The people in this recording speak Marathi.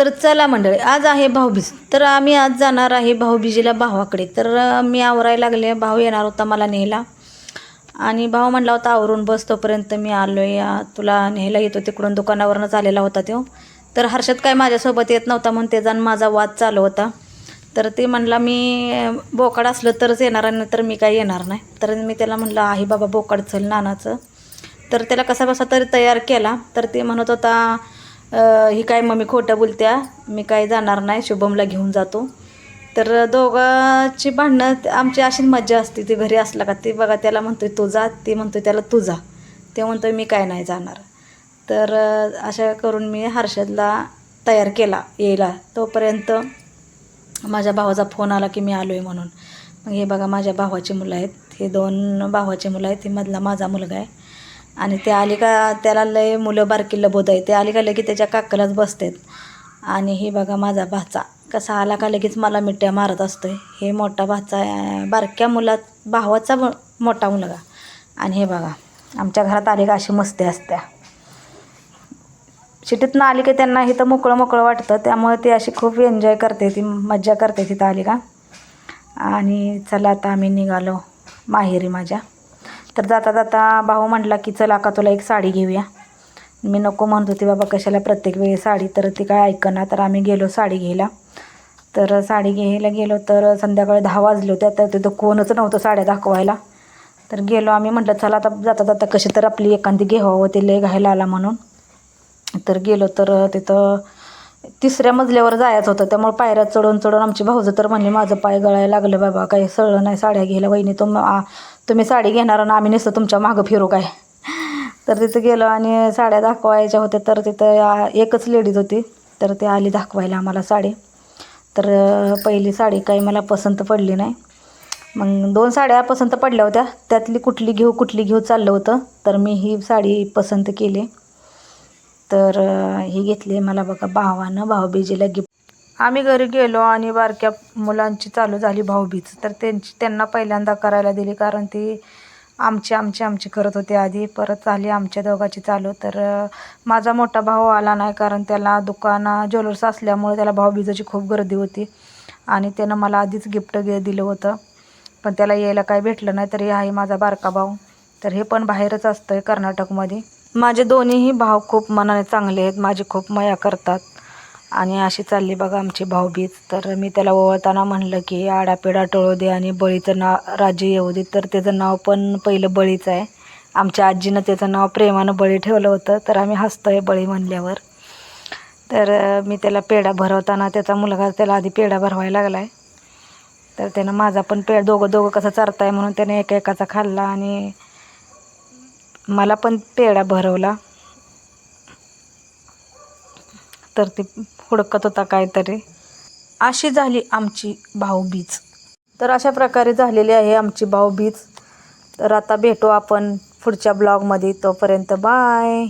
तर चला मंडळी आज आहे भाऊबीज. तर आम्ही आज जाणार आहे भाऊबीजीला भावाकडे. तर मी आवरायला लागले. भाऊ येणार होता मला न्यायला. आणि भाऊ म्हणला होता आवरून बस तोपर्यंत मी आलो या तुला न्यायला येतो तिकडून. दुकानावरनंच आलेला होता तो. तर हर्षद काय माझ्यासोबत येत नव्हता म्हणून त्याचा आणि माझा वाद चालू होता. तर ते म्हणला मी बोकाड असलं तरच येणार आणि तर मी काय येणार नाही. तर मी त्याला म्हणलं आहे बाबा बोकाड चल नानाचं. तर त्याला कसा बसा तरी तयार केला. तर ते म्हणत होता ही काय मम्मी खोटं बोलत्या? मी काय जाणार नाही शुभमला घेऊन जातो. तर दोघांची भांडणं आमची अशी मज्जा असते. ती घरी असला का ती बघा त्याला म्हणतो तू जा ती आहे त्याला तू जा. ते आहे मी काय नाही जाणार. तर अशा करून मी हर्षदला तयार केला यायला. तोपर्यंत माझ्या भावाचा फोन आला की मी आलो आहे म्हणून. मग हे बघा माझ्या भावाची मुलं आहेत. हे दोन भावाचे मुलं आहेत. हे मधला माझा मुलगा आहे. आणि ते आली का त्याला लय मुलं बारकी लबोद आहे. ते आली का लगेच त्याच्या काकालाच बसतात. आणि हे बघा माझा भाचा. कसा आला का लगेच मला मिठ्या मारत असतो हे मोठा भाचा बारक्या मुलात भावाचा मोठा मुलगा. आणि हे बघा आमच्या घरात आली का अशी मस्ती असत्या. शिटीतनं आली का त्यांना इथं मोकळं मोकळं वाटतं. त्यामुळे ते अशी खूप एन्जॉय करते. ती मज्जा करते तिथं आली का आणि चला आता आम्ही निघालो माहेरी माझ्या. तर जाता जाता भाऊ म्हटला की चला का तुला एक साडी घेऊया. मी नको म्हणत होती बाबा कशाला प्रत्येक वेळी साडी? तर ती काय ऐकना तर आम्ही गेलो साडी घ्यायला. तर साडी घ्यायला गेलो तर संध्याकाळी दहा वाजले होते तर तिथं कोणच नव्हतं साड्या दाखवायला. तर गेलो आम्ही म्हटलं चला आता जाता जाता कशी तर आपली एखादी घ्यावं ते लय घायला आला म्हणून. तर गेलो तर तिथं तिसऱ्या मजल्यावर जायचं होतं. त्यामुळे पायऱ्या चढून चढून आमची भाऊजं तर म्हणली माझं पाय गळायला लागलं बाबा काही सळलं नाही साड्या घ्यायला. वहिनी तुम तुम्ही साडी घेणार आणि आम्ही नसतं तुमच्या मागं फिरू काय? तर तिथं गेलो आणि साड्या दाखवायच्या होत्या. तर तिथं एकच लेडीज होती. तर ते आली दाखवायला आम्हाला साडी. तर पहिली साडी काही मला पसंत पडली नाही. मग दोन साड्या पसंत पडल्या होत्या. त्यातली कुठली घेऊ कुठली घेऊ चाललं होतं. तर मी ही साडी पसंत केली. तर ही घेतली. मला बघा भावानं भाऊबीजेला गिफ्ट आम्ही घरी गेलो आणि बारक्या मुलांची चालू झाली भाऊबीज. तर त्यांची त्यांना पहिल्यांदा करायला दिली कारण ती आमची आमची आमची करत होती आधी. परत झाली आमच्या दोघाची चालू. तर माझा मोठा भाऊ आला नाही कारण त्याला दुकान ज्वेलर्स असल्यामुळे त्याला भाऊबीजाची खूप गर्दी होती. आणि त्यानं मला आधीच गिफ्ट घे दिलं होतं. पण त्याला यायला काय भेटलं नाही. तरी आहे माझा बारका भाऊ. तर हे पण बाहेरच असतं आहे कर्नाटकमध्ये. माझे दोन्हीही भाव खूप मनाने चांगले आहेत. माझी खूप मया करतात. आणि अशी चालली बघा आमची भाऊबीज. तर मी त्याला ओवळताना म्हणलं की आडापिडा टळू दे आणि बळीचं नाव राज्य येऊ दे. तर त्याचं नाव पण पहिलं बळीच आहे. आमच्या आजीनं त्याचं नाव प्रेमानं बळी ठेवलं होतं. तर आम्ही हसतो आहे बळी म्हणल्यावर. तर मी त्याला पेढा भरवताना त्याचा मुलगा त्याला आधी पेढा भरवायला लागला आहे तर त्यानं माझा पण पेढ दोघं दोघं कसं चारताय म्हणून त्याने एका एकाचा खाल्ला आणि मला पण पेढा भरवला. तर ते हुडकत होता काहीतरी. अशी झाली आमची भाऊबीज तर अशा प्रकारे झालेली आहे आमची भाऊबीज तर आता भेटू आपण पुढच्या ब्लॉगमध्ये. तोपर्यंत बाय.